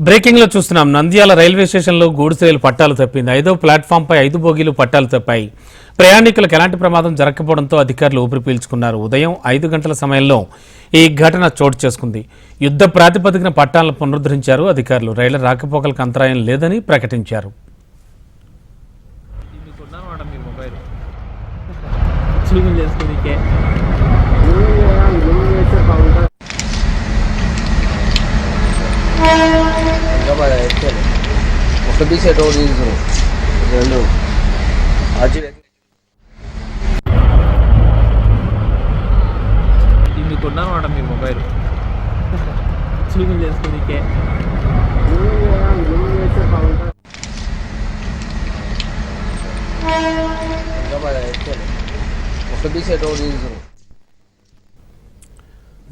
బ్రేకింగ్లో చూస్తున్నాం. నంద్యాల రైల్వే స్టేషన్లో గూడ్స్ పట్టాలు తప్పింది. ఐదో ప్లాట్ఫామ్ పై ఐదు బోగీలు పట్టాలు తప్పాయి. ప్రయాణికులకు ఎలాంటి ప్రమాదం జరగకపోవడంతో అధికారులు ఊపిరి పీల్చుకున్నారు. ఉదయం ఐదు గంటల సమయంలో ఈ ఘటన చోటు చేసుకుంది. యుద్ధ ప్రాతిపదికన పట్టాలను పునరుద్ధరించారు అధికారులు. రైళ్ళ రాకపోకలకు అంతరాయం లేదని ప్రకటించారు. చేసుకుని మీ మొబైల్ చూపింగ్ చేసుకోనికే హైదరాబాద్ అయితే ఒక బీసీ రోడ్ తీసుకుని రెండు. అజీ మీకున్నామాట మీ మొబైల్? చూపింగ్ చేసుకోనికే ఒక బీసీ రోడ్ తీసుకుని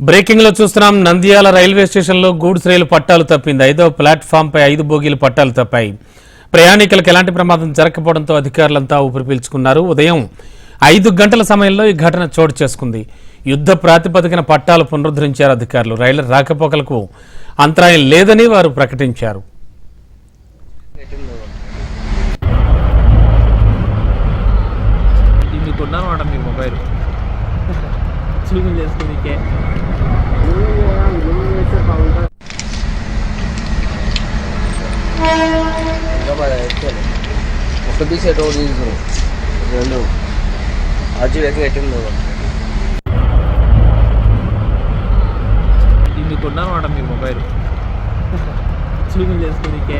బ్రేకింగ్లో చూస్తున్నాం నంద్యాల రైల్వే స్టేషన్లో గూడ్స్ రైలు పట్టాలు తప్పింది. ఐదో ప్లాట్ఫామ్ పై ఐదు బోగీలు పట్టాలు తప్పాయి. ప్రయాణికులకు ఎలాంటి ప్రమాదం జరగకపోవడంతో అధికారులంతా ఊపిరి పీల్చుకున్నారు. ఉదయం ఐదు గంటల సమయంలో ఈ ఘటన చోటు చేసుకుంది. యుద్ధ ప్రాతిపదికన పట్టాలు పునరుద్ధరించారు అధికారులు. రైళ్ళ రాకపోకలకు అంతరాయం లేదని వారు ప్రకటించారు. మీకున్నామాట మీ మొబైల్? చూపింగ్ చేసుకోనికే హైదరాబాద్ అయితే ఒక బీసీ రోడ్ తీసుకుని రెండు అజీ ఎట్టింది మాట మీ మొబైల్. చూపింగ్ చేసుకోనికే